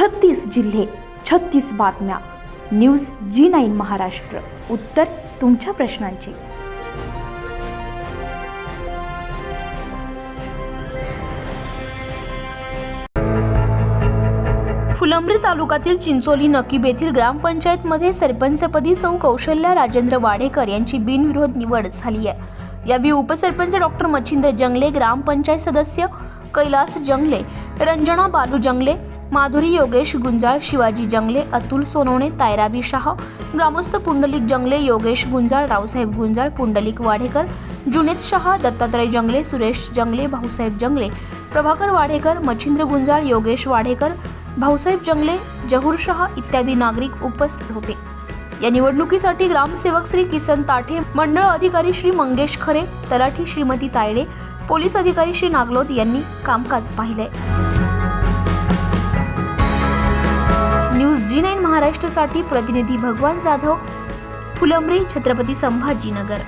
छत्तीस जिल्हे छत्तीस बातम्या. News G nine Maharashtra. उत्तर तुमच्या प्रश्नांची. फुलंब्री तालुक्यातील चिंचोली नकीब येथील ग्रामपंचायतमध्ये सरपंचपदी सौ. कौशल्या राजेंद्र वाडेकर यांची बिनविरोध निवड झाली आहे. यावेळी उपसरपंच डॉक्टर मच्छिंद्र जंगले ग्रामपंचायत सदस्य कैलास जंगले रंजना बालू जंगले माधुरी योगेश गुंजाळ शिवाजी जंगले अतुल सोनवणे तायराबी शाह ग्रामस्थ पुंडलिक जंगले योगेश गुंजाळ रावसाहेब गुंजाळ पुंडलिक वाडेकर जुनेद शहा दत्तात्रय जंगले सुरेश जंगले भाऊसाहेब जंगले प्रभाकर वाडेकर मच्छिंद्र गुंजाळ योगेश वाडेकर भाऊसाहेब जंगले जहूर शहा इत्यादी नागरिक उपस्थित होते. या निवडणुकीसाठी ग्रामसेवक श्री किसन ताठे मंडळ अधिकारी श्री मंगेश खरे तलाठी श्रीमती तायडे पोलीस अधिकारी श्री नागलोद यांनी कामकाज पाहिले महाराष्ट्रसाठी प्रतिनिधी भगवान जाधव फुलंब्री छत्रपती संभाजीनगर.